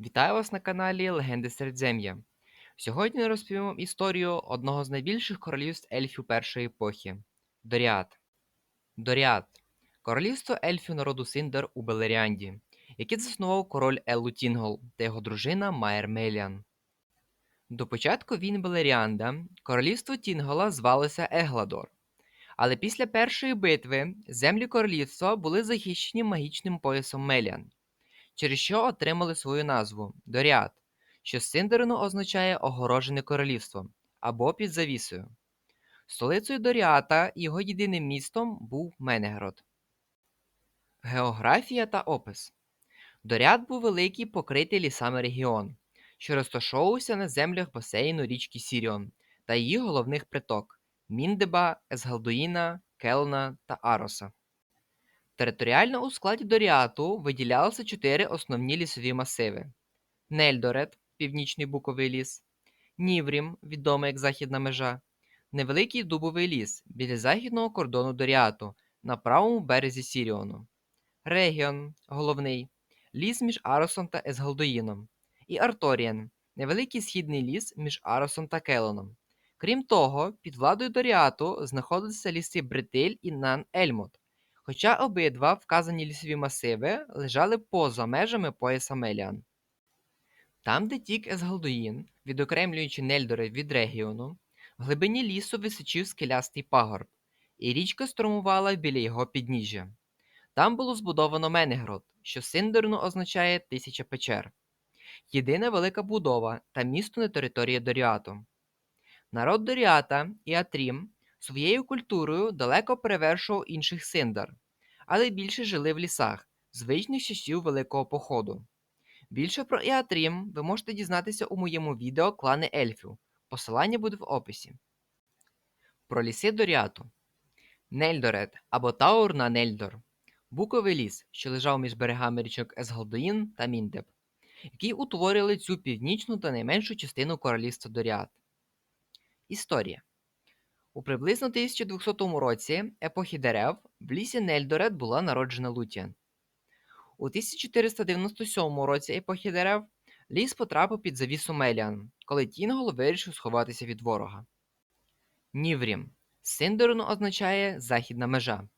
Вітаю вас на каналі Легенди Середзем'я. Сьогодні розповім вам історію одного з найбільших королівств ельфів першої епохи Доріат. Доріат королівство ельфів народу Синдер у Белеріанді, яке заснував король Еллу Тінгол та його дружина Майер Меліан. До початку війн Белеріанда королівство Тінгола звалося Егладор. Але після першої битви землі королівства були захищені магічним поясом Меліан через що отримали свою назву Доріат, що синдерно означає огорожене королівство або під завісою. Столицею Доріата його єдиним містом був Менегрод. Географія та опис Доріат був великий покритий лісами регіон, що розташовувався на землях басейну річки Сіріон та її головних приток Міндеба, Есгалдуїна, Келна та Ароса. Територіально у складі Доріату виділялися чотири основні лісові масиви: Нельдорет північний буковий ліс, Ніврім, відомий як Західна межа, невеликий дубовий ліс біля західного кордону Доріату на правому березі Сіріону, Регіон головний. Ліс між Аросом та Есгалдоїном, і Арторієн невеликий східний ліс між Аросом та Келоном. Крім того, під владою Доріату знаходилися ліси Бретиль і Нан-Ельмот. Хоча обидва вказані лісові масиви лежали поза межами пояса Меліан. Там, де тік Есгалдуїн, відокремлюючи Нельдори від регіону, в глибині лісу височив скелястий пагорб, і річка струмувала біля його підніжжя. Там було збудовано Менегрод, що синдерно означає тисяча печер, єдина велика будова та місто на території Доріату. Народ Доріата і Атрім своєю культурою далеко перевершував інших синдар, але більше жили в лісах, звичних часів Великого Походу. Більше про Іатрім ви можете дізнатися у моєму відео клани ельфів. Посилання буде в описі. Про ліси Доріату Нельдорет або Таур на Нельдор буковий ліс, що лежав між берегами річок Есгалдуїн та Міндеб, які утворили цю північну та найменшу частину королівства Доріат. Історія у приблизно 1200 році епохи дерев в лісі Нельдорет була народжена Лутіан. У 1497 році епохи дерев ліс потрапив під завісу Меліан, коли Тінгол вирішив сховатися від ворога. Ніврім Синдерно означає західна межа.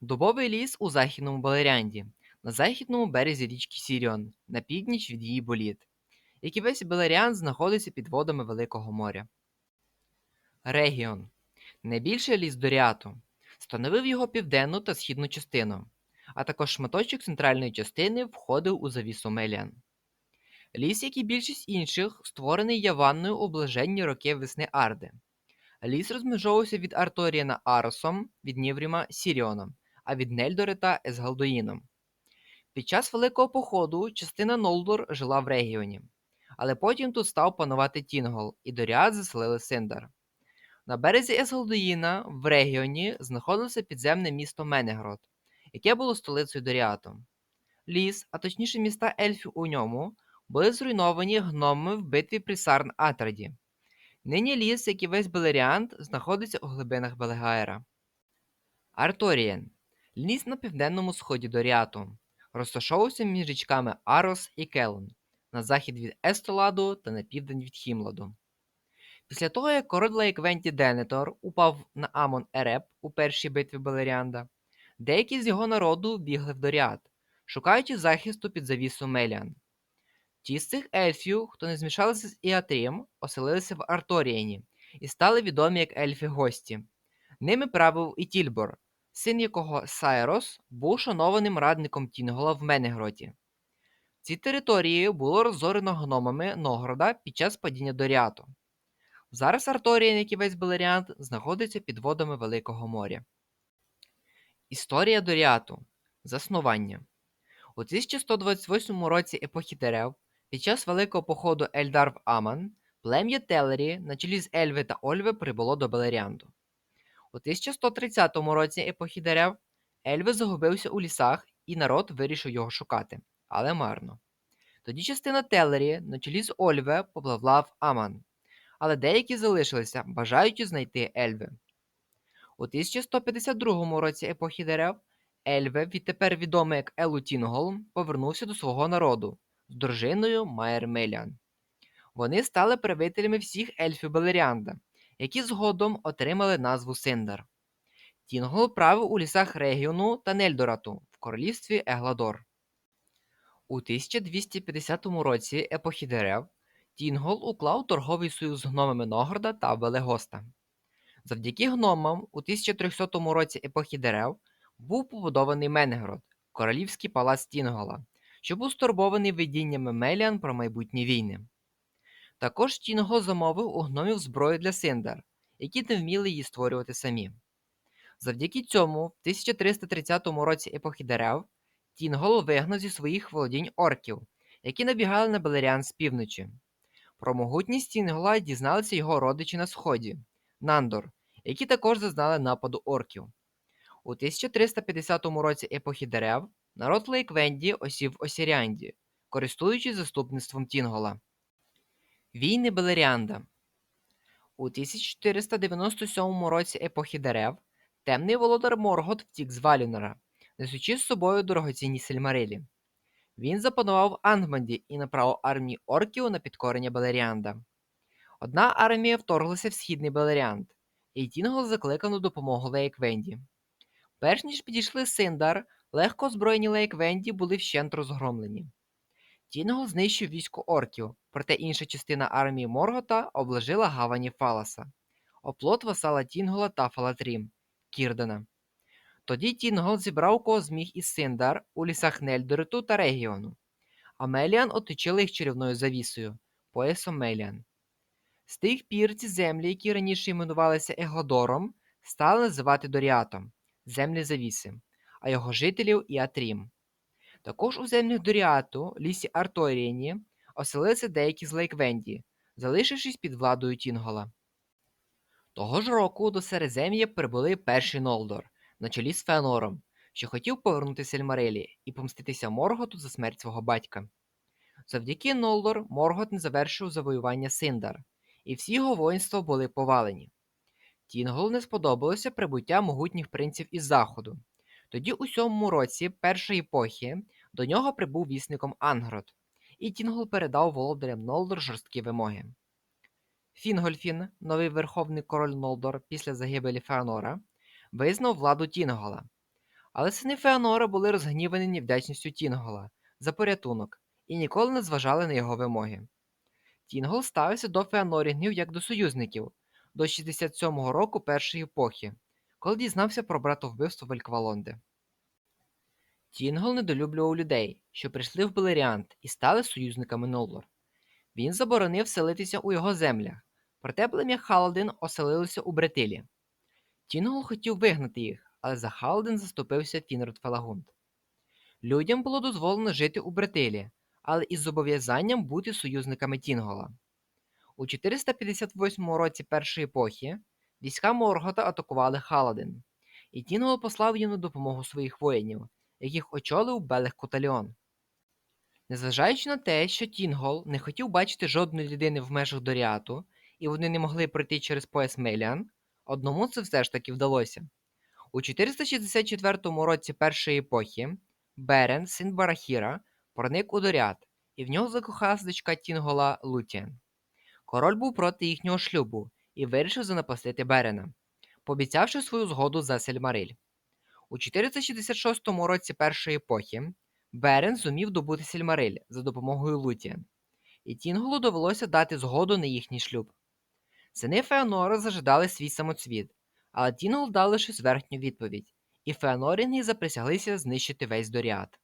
Дубовий ліс у західному Балерянді, на західному березі річки Сіріон, на північ від її боліт, як і весь Белеріан знаходиться під водами Великого моря. Регіон найбільший ліс Доріату, становив його південну та східну частину, а також шматочок центральної частини входив у завісу Меліан. Ліс, як і більшість інших, створений Яванною у блаженні роки весни Арди. Ліс розмежовувався від Арторієна Аросом, від Нівріма Сіріоном, а від Нельдорета Есгалдуїном. Під час Великого походу частина Нолдор жила в регіоні, але потім тут став панувати Тінгол, і Доріат заселили Синдар. На березі Есгалдуїна в регіоні знаходилося підземне місто Менегрод, яке було столицею Доріату. Ліс, а точніше міста ельфів у ньому, були зруйновані гномами в битві при Сарн-Атраді. Нині ліс, як і весь Белеріант, знаходиться у глибинах Белегаера. Арторієн ліс на південному сході Доріату, розташовувався між річками Арос і Келон, на захід від Естоладу та на південь від Хімладу. Після того, як король Лейквенті Денетор упав на Амон Ереп у першій битві Белеріанда, деякі з його народу бігли в Доріат, шукаючи захисту під завісу Меліан. Ті з цих ельфів, хто не змішалися з Іатрім, оселилися в Арторієні і стали відомі як ельфи-гості. Ними правив і Тільбор, син якого Сайрос був шанованим радником Тінгола в Менегроті. Ці території було розорено гномами Ногрода під час падіння Доріату. Зараз Арторієн, як і весь Белеріант, знаходиться під водами Великого моря. Історія Доріату. Заснування У 1128 році епохи дерев під час Великого походу Ельдар в Аман плем'я Телері на чолі з Ельви та Ольви прибуло до Белеріанду. У 1130 році епохи дерев Ельви загубився у лісах, і народ вирішив його шукати, але марно. Тоді частина Телері на чолі з Ольве попливла в Аман але деякі залишилися, бажаючи знайти Ельви. У 1152 році епохи дерев Ельве, відтепер відомий як Елутінгол, повернувся до свого народу, з дружиною Майер Меліан. Вони стали правителями всіх ельфів Белеріанда, які згодом отримали назву Синдар. Тінгол правив у лісах регіону та Нельдорату в королівстві Егладор. У 1250 році епохи дерев Тінгол уклав торговий союз з гномами Ногорда та Велегоста. Завдяки гномам у 1300 році епохи дерев був побудований Менгрод, королівський палац Тінгола, що був стурбований видіннями Меліан про майбутні війни. Також Тінгол замовив у гномів зброю для Синдар, які не вміли її створювати самі. Завдяки цьому, в 1330 році епохи дерев, Тінгол вигнав зі своїх володінь орків, які набігали на Белеріан з півночі. Про могутність Тінгола дізналися його родичі на сході Нандор, які також зазнали нападу орків. У 1350 році епохи дерев народ Лейквенді осів в Осірянді, користуючись заступництвом Тінгола. Війни Белеріанда У 1497 році епохи дерев темний володар Моргот втік з Валюнера, несучи з собою дорогоцінні сельмарилі. Він запанував в Ангманді і направив армії орків на підкорення Белеріанда. Одна армія вторглася в східний Белеріанд, і Тінгол закликав на допомогу Лейквенді. Перш ніж підійшли Синдар, легко озброєні Лейквенді були вщент розгромлені. Тінгол знищив військо орків, проте інша частина армії Моргота обложила гавані Фаласа, оплот васала Тінгола та Фалатрім Кірдена. Тоді Тінгол зібрав кого зміг із Синдар у лісах Нельдориту та регіону, а Меліан оточили їх чарівною завісою поясом Меліан. З тих пір ці землі, які раніше іменувалися Егладором, стали називати Доріатом землі завіси, а його жителів Іатрім. Також у землях Доріату, лісі Арторієні, оселилися деякі з Лейквенді, залишившись під владою Тінгола. Того ж року до Середзем'я прибули перший Нолдор на чолі з Феонором, що хотів повернути Сельмарелі і помститися Морготу за смерть свого батька. Завдяки Нолдор Моргот не завершив завоювання Синдар, і всі його воїнства були повалені. Тінголу не сподобалося прибуття могутніх принців із заходу. Тоді у сьомому році першої епохи до нього прибув вісником Ангрод, і Тінгол передав володарям Нолдор жорсткі вимоги. Фінгольфін, новий верховний король Нолдор після загибелі Феонора, визнав владу Тінгола. Але сини Феонора були розгнівані невдячністю Тінгола за порятунок і ніколи не зважали на його вимоги. Тінгол ставився до Феонорінгів як до союзників до 67-го року першої епохи, коли дізнався про братовбивство Вельквалонди. Тінгол недолюблював людей, що прийшли в Белеріант і стали союзниками Нолдор. Він заборонив селитися у його землях, проте плем'я Халадин оселилося у Бретилі. Тінгол хотів вигнати їх, але за Халадин заступився Фінрод Фелагунд. Людям було дозволено жити у Бретилі, але із зобов'язанням бути союзниками Тінгола. У 458 році першої епохи війська Моргота атакували Халадин, і Тінгол послав їм на допомогу своїх воїнів, яких очолив Белех Коталіон. Незважаючи на те, що Тінгол не хотів бачити жодної людини в межах Доріату, і вони не могли пройти через пояс Меліан, одному це все ж таки вдалося. У 464 році першої епохи Берен, син Барахіра, проник у Доріат, і в нього закохалася дочка Тінгола Лутіан. Король був проти їхнього шлюбу і вирішив занапастити Берена, пообіцявши свою згоду за Сельмариль. У 466 році першої епохи Берен зумів добути Сельмариль за допомогою Лутіан, і Тінголу довелося дати згоду на їхній шлюб. Сини Феонора зажидали свій самоцвіт, але Тінгол дав лише зверхню відповідь, і Феонорінги заприсяглися знищити весь Доріат.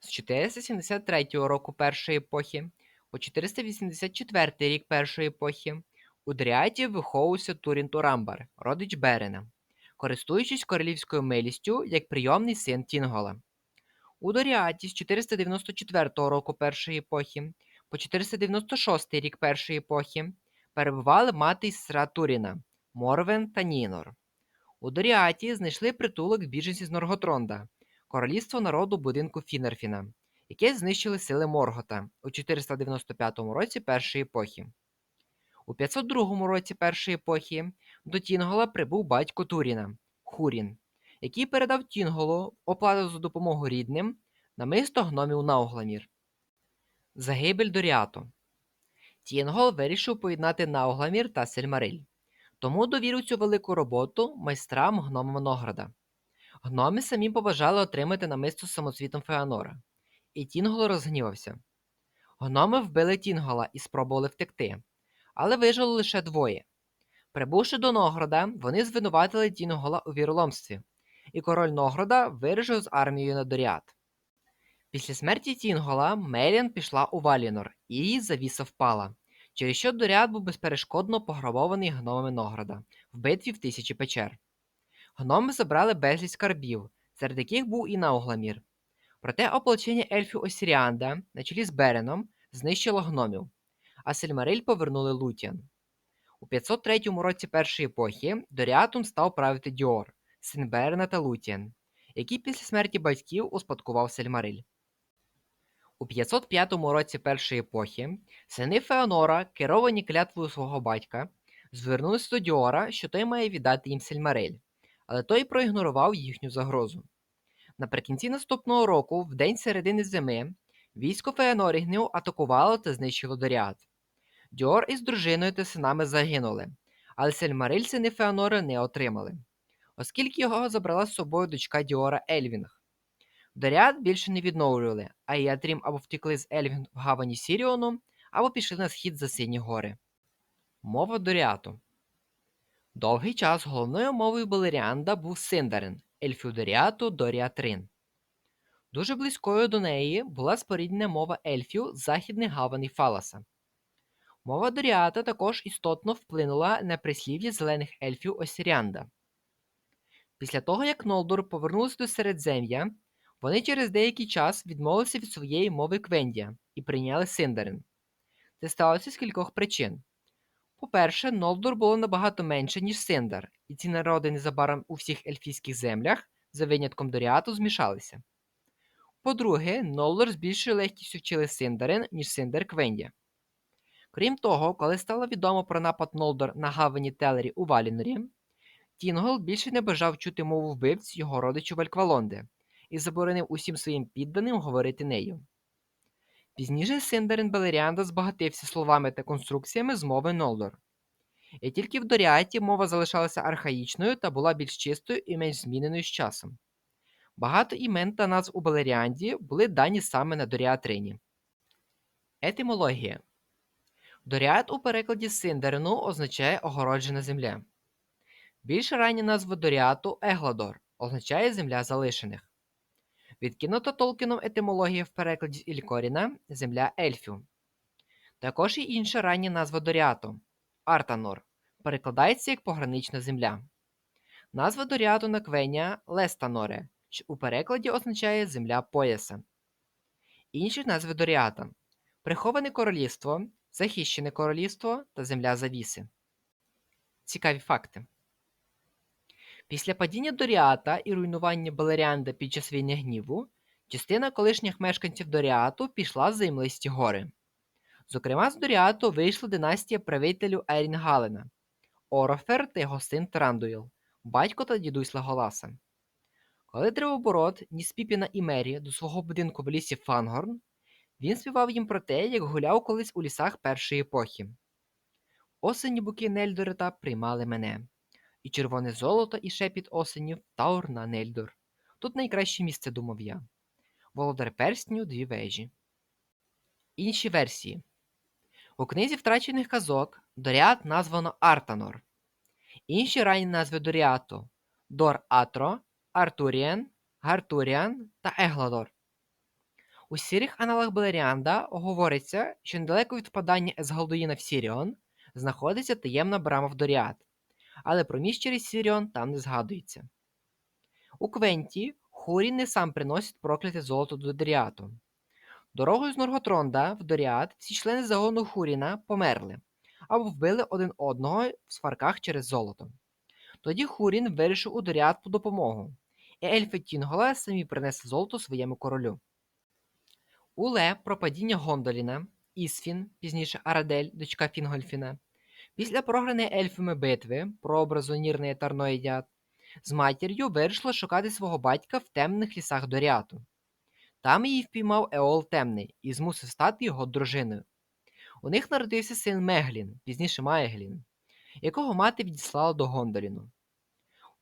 З 473 року першої епохи у 484 рік першої епохи у Дріаті виховувався Турін Турамбар, родич Берена, користуючись королівською милістю як прийомний син Тінгола. У Доріаті з 494 року першої епохи по 496 рік першої епохи перебували мати й сестра Туріна Морвен та Нінор. У Доріаті знайшли притулок біженці з Норготронда, королівство народу будинку Фінерфіна, яке знищили сили Моргота у 495 році першої епохи. У 502 році першої епохи до Тінгола прибув батько Туріна Хурін, який передав Тінголу оплату за допомогу рідним намисто гномів Наугламір. Загибель Доріату. Тінгол вирішив поєднати Наугламір та Сильмариль. Тому довірив цю велику роботу майстрам гномам Нограда. Гноми самі побажали отримати намисто з самоцвітом Феанора, і Тінгол розгнівався. Гноми вбили Тінгола і спробували втекти, але вижили лише двоє. Прибувши до Ногрода, вони звинуватили Тінгола у віроломстві, і король Ногрода вирішив з армією на Доріат. Після смерті Тінгола Меліан пішла у Валінор, і її завіса впала, через що Доріат був безперешкодно пограбований гномами Ногрода в битві в тисячі печер. Гноми забрали безліч скарбів, серед яких був і Наугламір. Проте ополчення ельфів Осіріанда на чолі з Береном знищило гномів, а Сильмариль повернули Лутіан. У 503 році першої епохи Доріатом став правити Діор, син Берена та Лутіан, який після смерті батьків успадкував Сельмариль. У 505 році першої епохи сини Феонора, керовані клятвою свого батька, звернулися до Діора, що той має віддати їм Сельмариль, але той проігнорував їхню загрозу. Наприкінці наступного року, в день середини зими, військо Феонорігнів атакувало та знищило Доріат. Діор із дружиною та синами загинули, але Сельмариль сини Феонора не отримали, оскільки його забрала з собою дочка Діора Ельвінг. Доріат більше не відновлювали, а Ятрім або втекли з Ельвінг в гавані Сіріону, або пішли на схід за Сині гори. Мова Доріату Довгий час головною мовою Белеріанда був Синдарин, ельфів Доріату Доріатрин. Дуже близькою до неї була споріднена мова ельфів західних гаваней Фаласа. Мова Доріата також істотно вплинула на прислів'я зелених ельфів Осіріанда. Після того, як Нолдор повернувся до Середзем'я, вони через деякий час відмовилися від своєї мови Квендія і прийняли Синдарин. Це сталося з кількох причин. По-перше, Нолдор було набагато менше, ніж Синдар, і ці народи незабаром у всіх ельфійських землях, за винятком Доріату, змішалися. По-друге, Нолдор з більшою легкістю вчили Синдарин, ніж Синдар Квендія. Крім того, коли стало відомо про напад Нолдор на гавані Телері у Валінорі, Тінгол більше не бажав чути мову вбивць його родичу Вальквалонди і заборонив усім своїм підданим говорити нею. Пізніше Синдарин Белеріанда збагатився словами та конструкціями з мови Нолдор. І тільки в Доріаті мова залишалася архаїчною та була більш чистою і менш зміненою з часом. Багато імен та назв у Белеріанді були дані саме на Доріатрині. Етимологія Доріат у перекладі Синдарину означає огороджена земля. Більш рання назва Доріату Егладор означає земля залишених. Відкинута Толкіном етимологія в перекладі з Ількоріна земля ельфів. Також і інша рання назва Доріату Артанор перекладається як погранична земля. Назва Доріату на Квеня Лестаноре, що у перекладі означає земля пояса. Інші назви Доріата Приховане королівство, Захищене королівство та земля завіси. Цікаві факти. Після падіння Доріата і руйнування Балеріанда під час війни гніву, частина колишніх мешканців Доріату пішла за Імлисті гори. Зокрема, з Доріату вийшла династія правителю Ерінгалена, Орофер та його син Трандуїл, батько та дідусь Лаголаса. Коли Древоборот ніс Піпіна і Мері до свого будинку в лісі Фангорн, він співав їм про те, як гуляв колись у лісах першої епохи. Осені буки Нельдорета приймали мене і червоне золото і шепіт осенів Таур на Нельдор. Тут найкраще місце, думав я. Володар персню дві вежі. Інші версії. У книзі втрачених казок Доріат названо Артанор. Інші ранні назви Доріату Дор Атро, Артуріен, Гартуріан та Егладор. У сірих аналах Белеріанда говориться, що недалеко від впадання Есгалдуїна в Сіріон знаходиться таємна брама в Доріат, але про через Сіріон там не згадується. У Квенті Хурін не сам приносить прокляте золото до Доріату. Дорогою з Норготронда в Доріат всі члени загону Хуріна померли або вбили один одного в сварках через золото. Тоді Хурін вирішив у Доріат по допомогу, і ельфи Тінгола самі принесли золото своєму королю. Уле про падіння Гондоліна, Ісфін, пізніше Арадель, дочка Фінгольфіна, після програної ельфами битви про образу Нірної Тарноїдят, з матір'ю вирішила шукати свого батька в темних лісах Доріату. Там її впіймав Еол Темний і змусив стати його дружиною. У них народився син Меглін, пізніше Маеглін, якого мати відіслала до Гондоріну.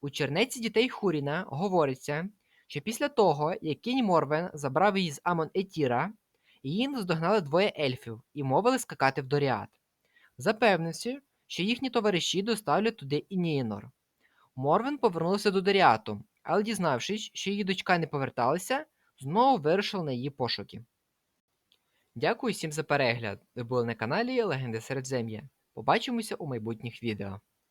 У чернеці дітей Хуріна говориться, що після того, як кінь Морвен забрав її з Амон Етіра, її наздогнали двоє ельфів і мовили скакати в Доріат, запевнивши, що їхні товариші доставлять туди Інієнор. Морвен повернулася до Доріату, але дізнавшись, що її дочка не поверталася, знову вирушила на її пошуки. Дякую всім за перегляд. Ви були на каналі Легенди Середзем'я. Побачимося у майбутніх відео.